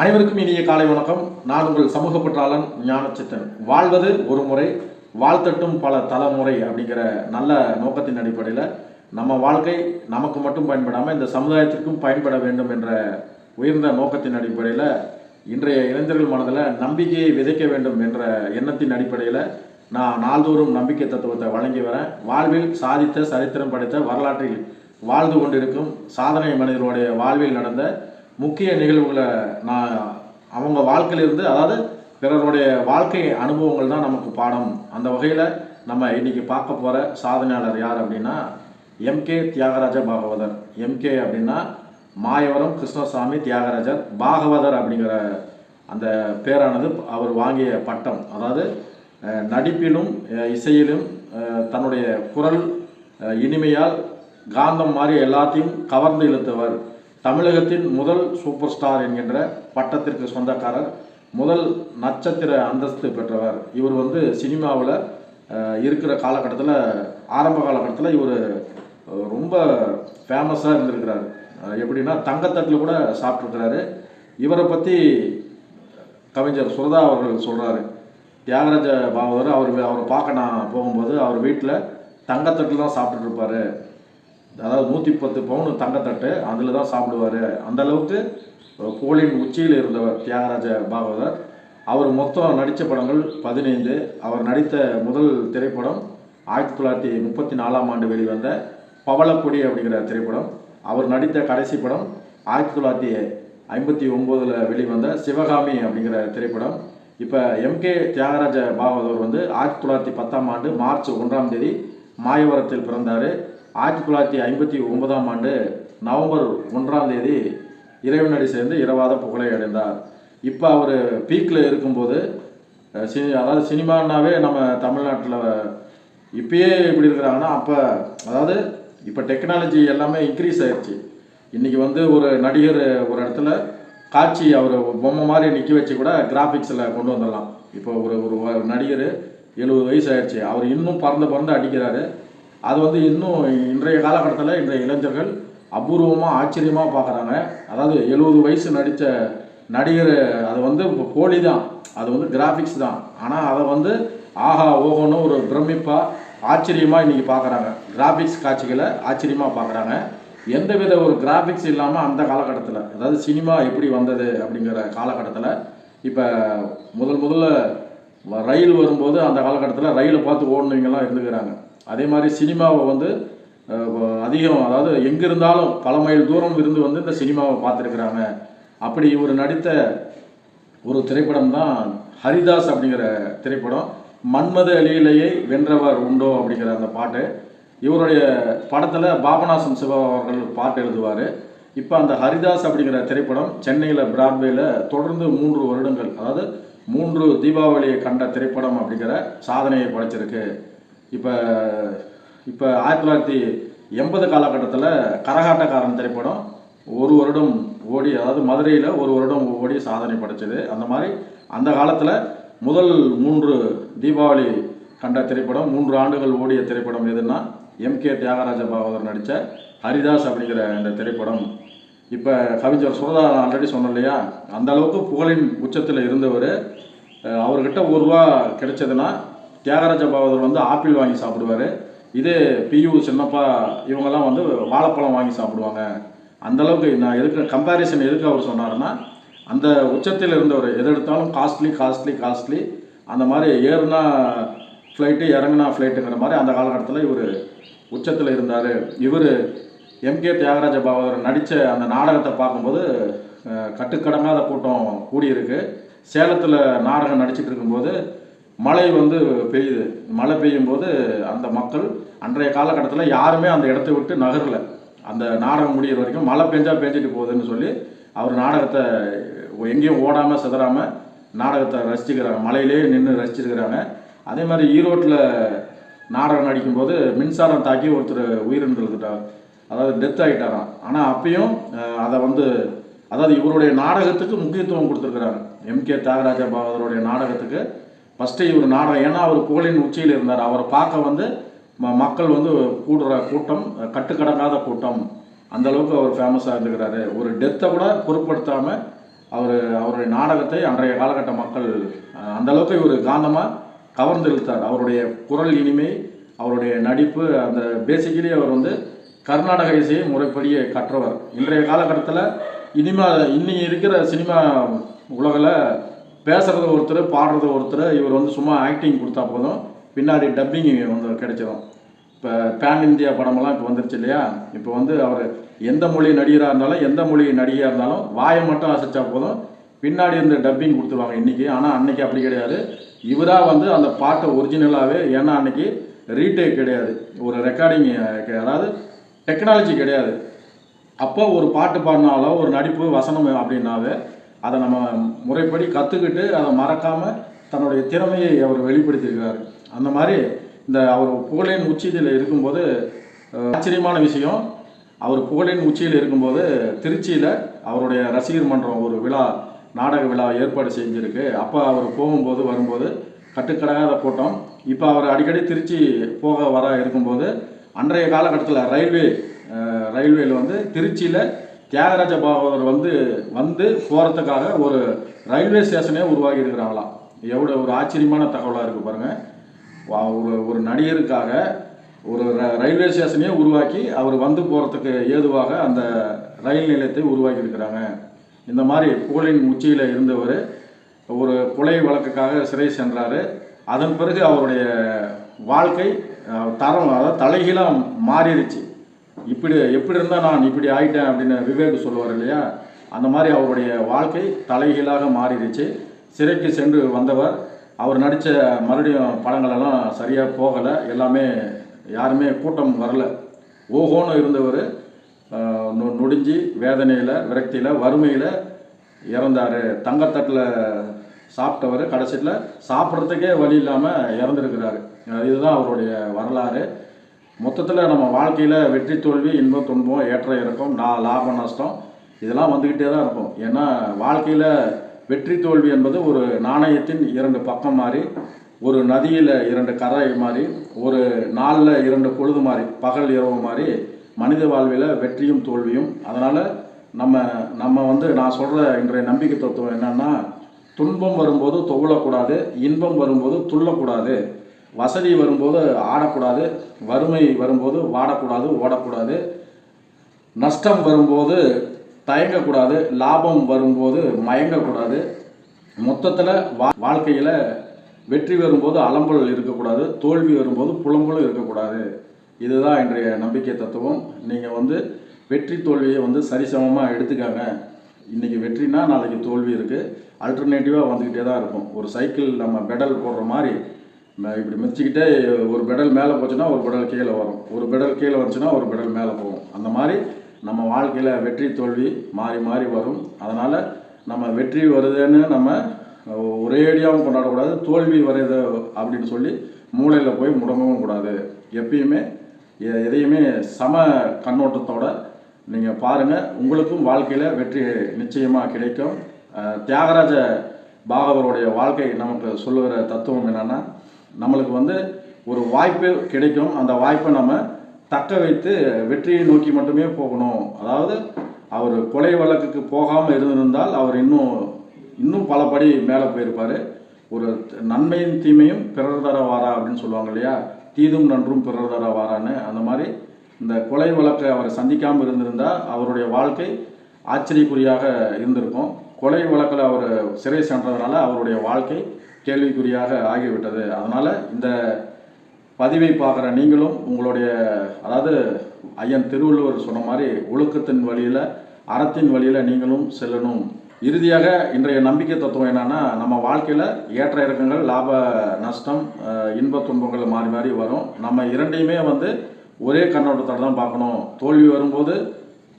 அனைவருக்கும் இனிய காலை வணக்கம். நான் உங்கள் சமூக பற்றாளன் ஞானச்சித்தன். வாழ்வது ஒரு முறை வாழ்த்தட்டும் பல தலைமுறை அப்படிங்கிற நல்ல நோக்கத்தின் அடிப்படையில் நம்ம வாழ்க்கை நமக்கு மட்டும் பயன்படாமல் இந்த சமுதாயத்திற்கும் பயன்பட வேண்டும் என்ற உயர்ந்த நோக்கத்தின் அடிப்படையில் இன்றைய இளைஞர்கள் மனதில் நம்பிக்கையை விதைக்க வேண்டும் என்ற எண்ணத்தின் அடிப்படையில் நான் நாள்தோறும் நம்பிக்கை தத்துவத்தை வழங்கி வரேன். வாழ்வில் சாதித்த சரித்திரம் படைத்த வரலாற்றில் வாழ்ந்து கொண்டிருக்கும் சாதனை மனிதர்களுடைய வாழ்வில் நடந்த முக்கிய நிகழ்வுகளை நான் அவங்க வாழ்க்கையிலிருந்து அதாவது பிறருடைய வாழ்க்கை அனுபவங்கள் தான் நமக்கு பாடம். அந்த வகையில் நம்ம இன்றைக்கி பார்க்க போகிற சாதனையாளர் யார் அப்படின்னா எம்கே தியாகராஜ பாகவதர். எம்கே அப்படின்னா மாயவரம் கிருஷ்ணசாமி தியாகராஜர் பாகவதர் அப்படிங்கிற அந்த பேரானது அவர் வாங்கிய பட்டம். அதாவது நடிப்பிலும் இசையிலும் தன்னுடைய குரல் இனிமையால் காந்தம் மாதிரி எல்லாத்தையும் கவர்ந்து இழுத்தவர். தமிழகத்தின் முதல் சூப்பர் ஸ்டார் என்கின்ற பட்டத்திற்கு சொந்தக்காரர் முதல் நட்சத்திர அந்தஸ்து பெற்றவர். இவர் வந்து சினிமாவில் இருக்கிற காலகட்டத்தில் ஆரம்ப காலகட்டத்தில் இவர் ரொம்ப ஃபேமஸாக இருந்திருக்கிறார். எப்படின்னா தங்கத்தட்டில் கூட சாப்பிட்ருக்கிறாரு இவரை பற்றி கவிஞர் சுரதா அவர்கள் சொல்கிறாரு தியாகராஜ பாகவதர் அவர் அவரை பார்க்க நான் போகும்போது அவர் வீட்டில் தங்கத்தட்டில் தான் சாப்பிட்டுட்டு அதாவது நூற்றி பத்து பவுன் தங்கத்தட்டு அதில் தான் சாப்பிடுவார். அந்த அளவுக்கு புகழின் உச்சியில் இருந்தவர் தியாகராஜ பாகவதர். அவர் மொத்தம் நடித்த படங்கள் பதினைந்து. அவர் நடித்த முதல் திரைப்படம் ஆயிரத்தி தொள்ளாயிரத்தி முப்பத்தி நாலாம் ஆண்டு வெளிவந்த பவளக்கொடி அப்படிங்கிற திரைப்படம். அவர் நடித்த கடைசி படம் ஆயிரத்தி தொள்ளாயிரத்தி ஐம்பத்தி ஒம்போதில் வெளிவந்த சிவகாமி அப்படிங்கிற திரைப்படம். இப்போ எம்கே தியாகராஜ பாகவதர் வந்து ஆயிரத்தி தொள்ளாயிரத்தி பத்தாம் ஆண்டு மார்ச் ஒன்றாம் தேதி மாயவரத்தில் பிறந்தார். ஆயிரத்தி தொள்ளாயிரத்தி ஐம்பத்தி ஒன்பதாம் ஆண்டு நவம்பர் ஒன்றாம் தேதி இறைவனடி சேர்ந்து இரவாத புகழை அடைந்தார். இப்போ அவர் பீக்கில் இருக்கும்போது சினி அதாவது சினிமானாவே நம்ம தமிழ்நாட்டில் இப்பயே இப்படி இருக்கிறாங்கன்னா அப்போ அதாவது இப்போ டெக்னாலஜி எல்லாமே இன்க்ரீஸ் ஆயிடுச்சு இன்றைக்கி வந்து ஒரு நடிகர் ஒரு இடத்துல காட்சி அவர் பொம்மை மாதிரி நிற்க வச்சு கூட கிராஃபிக்ஸில் கொண்டு வந்துடலாம். இப்போ ஒரு ஒரு நடிகர் எழுபது வயசு ஆயிடுச்சு அவர் இன்னும் பறந்து பறந்து அடிக்கிறாரு. அது வந்து இன்னும் இன்றைய காலகட்டத்தில் இன்றைய இளைஞர்கள் அபூர்வமாக ஆச்சரியமாக பார்க்குறாங்க அதாவது எழுபது வயசு நடித்த நடிகர் அது வந்து இப்போ போலி தான். அது வந்து கிராஃபிக்ஸ் தான். ஆனால் அதை வந்து ஆஹா ஓஹோன்னு ஒரு பிரமிப்பாக ஆச்சரியமாக இன்றைக்கி பார்க்குறாங்க கிராஃபிக்ஸ் காட்சிகளை ஆச்சரியமாக பார்க்குறாங்க எந்த வித ஒரு கிராஃபிக்ஸ் இல்லாமல் அந்த காலகட்டத்தில் அதாவது சினிமா எப்படி வந்தது அப்படிங்கிற காலகட்டத்தில் இப்போ முதல் முதல்ல வ- ரயில் வரும்போது அந்த காலகட்டத்தில் ரயிலை பார்த்து ஓடுனவங்கெல்லாம் இருந்துக்கிறாங்க. அதே மாதிரி சினிமாவை வந்து அதிகம் அதாவது எங்கே இருந்தாலும் பல மைல் தூரம் இருந்து வந்து இந்த சினிமாவை பார்த்துருக்குறாங்க. அப்படி இவர் நடித்த ஒரு திரைப்படம் தான் ஹரிதாஸ் அப்படிங்கிற திரைப்படம். மன்மத அலியிலேயே வென்றவர் உண்டோ அப்படிங்கிற அந்த பாட்டு. இவருடைய படத்தில் பாபநாசம் சிவா அவர்கள் பாட்டு எழுதுவார். இப்போ அந்த ஹரிதாஸ் அப்படிங்கிற திரைப்படம் சென்னையில் பிராட்வேல தொடர்ந்து மூன்று வருடங்கள் அதாவது மூன்று தீபாவளியை கண்ட திரைப்படம் அப்படிங்கிற சாதனையை படைச்சிருக்கு. இப்போ இப்போ ஆயிரத்தி தொள்ளாயிரத்தி எண்பது காலகட்டத்தில் கரகாட்டக்காரன் திரைப்படம் ஒரு வருடம் ஓடி அதாவது மதுரையில் ஒரு வருடம் ஓடி சாதனை படைச்சது. அந்த மாதிரி அந்த காலத்தில் முதல் மூன்று தீபாவளி கண்ட திரைப்படம் மூன்று ஆண்டுகள் ஓடிய திரைப்படம் எதுன்னா எம்கே தியாகராஜ பாகவதர் நடித்த ஹரிதாஸ் அப்படிங்கிற இந்த திரைப்படம். இப்போ கவிஞர் சுரதா ஆல்ரெடி சொன்னோம் இல்லையா அந்த அளவுக்கு புகழின் உச்சத்தில் இருந்தவர். அவர்கிட்ட ஒரு ரூபா கிடைச்சதுன்னா தியாகராஜ பாகவதர் வந்து ஆப்பிள் வாங்கி சாப்பிடுவார். இதே பியு சின்னப்பா இவங்கெல்லாம் வந்து வாழைப்பழம் வாங்கி சாப்பிடுவாங்க. அந்தளவுக்கு நான் எதுக்கு கம்பேரிசன் எதுக்கு அவர் சொன்னார்னா அந்த உச்சத்தில் இருந்தவர் எது எடுத்தாலும் காஸ்ட்லி காஸ்ட்லி காஸ்ட்லி அந்த மாதிரி ஏறுனா ஃப்ளைட்டு இறங்குனா ஃப்ளைட்டுங்கிற மாதிரி அந்த காலகட்டத்தில் இவர் உச்சத்தில் இருந்தார். இவர் எம்கே தியாகராஜ பாகவதர் நடித்த அந்த நாடகத்தை பார்க்கும்போது கட்டுக்கடங்காத கூட்டம் கூடியிருக்கு. சேலத்தில் நாடகம் நடிச்சிட்டு இருக்கும்போது மழை வந்து பெய்யுது. மழை பெய்யும் போது அந்த மக்கள் அன்றைய காலகட்டத்தில் யாருமே அந்த இடத்த விட்டு நகரல. அந்த நாடகம் முடியிற வரைக்கும் மழை பெஞ்சா பெஞ்சிட்டு போகுதுன்னு சொல்லி அவர் நாடகத்தை எங்கேயும் ஓடாமல் சிதறாமல் நாடகத்தை ரசிச்சுக்கிறாங்க. மலையிலேயே நின்று ரசிச்சிருக்கிறாங்க. அதே மாதிரி ஈரோட்டில் நாடகம் நடிக்கும்போது மின்சாரம் தாக்கி ஒருத்தர் உயிரிழந்துட்டார் அதாவது டெத் ஆகிட்டாராம் ஆனால் அப்பயும் அதை வந்து அதாவது இவருடைய நாடகத்துக்கு முக்கியத்துவம் கொடுத்துருக்குறாங்க எம் கே தியாகராஜ பாகவதருடைய நாடகத்துக்கு ஃபஸ்ட்டு இவர் நாடகம் ஏன்னா அவர் புகழின் உச்சியில் இருந்தார். அவரை பார்க்க வந்து ம- மக்கள் வந்து கூடுற கூட்டம் கட்டுக்கடங்காத கூட்டம். அந்த அளவுக்கு அவர் ஃபேமஸாக இருந்துக்கிறாரு. ஒரு டெத்தை கூட பொருட்படுத்தாமல் அவர் அவருடைய நாடகத்தை அன்றைய காலகட்ட மக்கள் அந்தளவுக்கு அந்த அளவுக்கு இவர் காந்தமாக கவர்ந்து இழுத்தார். அவருடைய குரல் இனிமை அவருடைய நடிப்பு அந்த பேசிக்கலி அவர் வந்து கர்நாடக இசையை முறைப்படியே கற்றவர். இன்றைய காலகட்டத்தில் இனிமே இன்னி இருக்கிற சினிமா உலகில் பேசுகிறது ஒருத்தர் பாடுறது ஒருத்தர் இவர் வந்து சும்மா ஆக்டிங் கொடுத்தா போதும். பின்னாடி டப்பிங் வந்து கிடைச்சிடும் இப்போ பேன் இந்தியா படமெல்லாம் இப்போ வந்துருச்சு இல்லையா? இப்போ வந்து அவர் எந்த மொழி நடிகராக இருந்தாலும் எந்த மொழி நடிகையாக இருந்தாலும் வாயை மட்டும் அசைச்சா போதும். பின்னாடி இருந்த டப்பிங் கொடுத்துருவாங்க இன்றைக்கி ஆனால் அன்னைக்கு அப்படி கிடையாது. இவராக வந்து அந்த பாட்டை ஒரிஜினலாகவே ஏன்னா அன்னைக்கு ரீடேக் கிடையாது. ஒரு ரெக்கார்டிங் அதாவது டெக்னாலஜி கிடையாது. அப்போ ஒரு பாட்டு பாடினாலோ ஒரு நடிப்பு வசனம் அப்படின்னாவே அதை நம்ம முறைப்படி கற்றுக்கிட்டு அதை மறக்காமல் தன்னுடைய திறமையை அவர் வெளிப்படுத்தியிருக்கிறார். அந்த மாதிரி இந்த அவர் புகழின் உச்சியில் இருக்கும்போது ஆச்சரியமான விஷயம். அவர் புகழின் உச்சியில் இருக்கும்போது திருச்சியில் அவருடைய ரசிகர் மன்றம் ஒரு விழா நாடக விழா ஏற்பாடு செஞ்சுருக்கு. அப்போ அவர் போகும்போது வரும்போது கட்டுக்கடகாத கூட்டம். இப்போ அவர் அடிக்கடி திருச்சி போக வர இருக்கும்போது அன்றைய காலகட்டத்தில் ரயில்வே ரயில்வேயில் வந்து திருச்சியில் தியாகராஜ பாகவதர் வந்து வந்து போகிறதுக்காக ஒரு ரயில்வே ஸ்டேஷனே உருவாகி இருக்கிறாங்களாம். எவ்வளோ ஒரு ஆச்சரியமான தகவலாக இருக்குது பாருங்கள் ஒரு ஒரு நடிகருக்காக ஒரு ர- ரயில்வே ஸ்டேஷனையே உருவாக்கி அவர் வந்து போகிறதுக்கு ஏதுவாக அந்த ரயில் நிலையத்தை உருவாக்கி இருக்கிறாங்க. இந்த மாதிரி புகழின் உச்சியில் இருந்தவர் ஒரு கொலை வழக்குக்காக சிறை சென்றார். அதன் பிறகு அவருடைய வாழ்க்கை தரம் அதாவது தலைகீழாக மாறிடுச்சு. இப்படி எப்படி இருந்தால் நான் இப்படி ஆயிட்டேன் அப்படின்னு விவேக் சொல்லுவார் இல்லையா? அந்த மாதிரி அவருடைய வாழ்க்கை தலைகீழாக மாறிடுச்சு. சிறைக்கு சென்று வந்தவர் அவர் நடித்த மறுபடியும் படங்களெல்லாம் சரியாக போகலை. எல்லாமே யாருமே கூட்டம் வரல. ஓஹோன்னு இருந்தவர் நொடிஞ்சு வேதனையில் விரக்தியில் வறுமையில் இறந்தார். தங்கத்தட்டில் சாப்பிட்டவர் கடைசியில் சாப்பிட்றதுக்கே வழி இல்லாமல் இறந்துருக்கிறாரு. இதுதான் அவருடைய வரலாறு. மொத்தத்தில் நம்ம வாழ்க்கையில் வெற்றி தோல்வி இன்பம் துன்பம் ஏற்ற இறக்கம் நா லாப நஷ்டம் இதெல்லாம் வந்துக்கிட்டே தான் இருக்கும். ஏன்னா வாழ்க்கையில் வெற்றி தோல்வி என்பது ஒரு நாணயத்தின் இரண்டு பக்கம் மாதிரி ஒரு நதியில் இரண்டு கரை மாதிரி ஒரு நாளில் இரண்டு பொழுது மாதிரி பகல் இரவு மாதிரி மனித வாழ்வில் வெற்றியும் தோல்வியும். அதனால் நம்ம நம்ம வந்து நான் சொல்கிற இன்றைய நம்பிக்கை தத்துவம் என்னென்னா துன்பம் வரும்போது துவளக்கூடாது இன்பம் வரும்போது துள்ளக்கூடாது. வசதி வரும்போது ஆடக்கூடாது வறுமை வரும்போது வாடக்கூடாது ஓடக்கூடாது. நஷ்டம் வரும்போது தயங்கக்கூடாது லாபம் வரும்போது மயங்கக்கூடாது. மொத்தத்தில் வா வாழ்க்கையில் வெற்றி வரும்போது அலம்பல் இருக்கக்கூடாது தோல்வி வரும்போது புலம்பலும் இருக்கக்கூடாது. இதுதான் இன்றைய நம்பிக்கை தத்துவம். நீங்கள் வந்து வெற்றி தோல்வியை வந்து சரிசமமாக எடுத்துக்காங்க. இன்றைக்கி வெற்றினா நாளைக்கு தோல்வி இருக்குது அல்டர்னேட்டிவாக வந்துக்கிட்டே தான் இருக்கும். ஒரு சைக்கிள் நம்ம பெடல் போடுற மாதிரி ம- இப்படி மிதிச்சுக்கிட்டே ஒரு பெடல் மேலே போச்சுன்னா ஒரு பெடல் கீழே வரும். ஒரு பெடல் கீழே வந்துச்சுன்னா ஒரு பெடல் மேலே போகும். அந்த மாதிரி நம்ம வாழ்க்கையில் வெற்றி தோல்வி மாறி மாறி வரும். அதனால் நம்ம வெற்றி வருதுன்னு நம்ம ஒரேடியாகவும் கொண்டாடக்கூடாது தோல்வி வருது அப்படின்னு சொல்லி மூளையில் போய் முடங்கவும் கூடாது. எப்பயுமே எ- எதையுமே சம கண்ணோட்டத்தோட நீங்கள் பாருங்கள் உங்களுக்கும் வாழ்க்கையில் வெற்றி நிச்சயமாக கிடைக்கும். தியாகராஜ பாகவருடைய வாழ்க்கை நமக்கு சொல்லுகிற தத்துவம் என்னென்னா நம்மளுக்கு வந்து ஒரு வாய்ப்பு கிடைக்கும். அந்த வாய்ப்பை நம்ம தக்க வைத்து வெற்றியை நோக்கி மட்டுமே போகணும். அதாவது அவர் கொலை வழக்குக்கு போகாமல் இருந்திருந்தால் அவர் இன்னும் இன்னும் பல படி மேலே போயிருப்பார். ஒரு நன்மையும் தீமையும் பிறர் தர வாரா அப்படின்னு சொல்லுவாங்க இல்லையா? தீதும் நன்றும் பிறர் தர வாரான்னு. அந்த மாதிரி இந்த கொலை வழக்கை அவர் சந்திக்காமல் இருந்திருந்தால் அவருடைய வாழ்க்கை ஆச்சரியக்குறியாக இருந்திருக்கும். கொலை வழக்கில் அவர் சிறை சென்றதுனால அவருடைய வாழ்க்கை கேள்விக்குறியாக ஆகிவிட்டது. அதனால் இந்த பதிவை பார்க்குற நீங்களும் உங்களுடைய அதாவது ஐயன் திருவள்ளுவர் சொன்ன மாதிரி ஒழுக்கத்தின் வழியில் அறத்தின் வழியில் நீங்களும் செல்லணும். இறுதியாக இன்றைய நம்பிக்கை தத்துவம் என்னென்னா நம்ம வாழ்க்கையில் ஏற்ற இறக்கங்கள் லாப நஷ்டம் இன்ப துன்பங்கள் மாறி மாறி வரும். நம்ம இரண்டையுமே வந்து ஒரே கண்ணோட்டத்தோட தான் பார்க்கணும். தோல்வி வரும்போது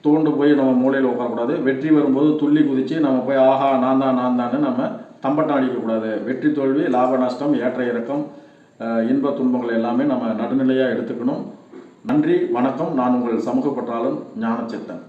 தோண்டு போய் நம்ம மூலையில் உட்காரக்கூடாது. வெற்றி வரும்போது துள்ளி குதித்து நம்ம போய் ஆஹா நான் தான் நான் தான்னு நம்ம தம்பட்டம் அடிக்கக்கூடாது. வெற்றி தோல்வி லாப நஷ்டம் ஏற்ற இறக்கம் இன்ப துன்பங்கள் எல்லாமே நம்ம நடுநிலையாக எடுத்துக்கணும். நன்றி வணக்கம். நான் உங்கள் சமூக பற்றாளன் ஞானச்சித்தன்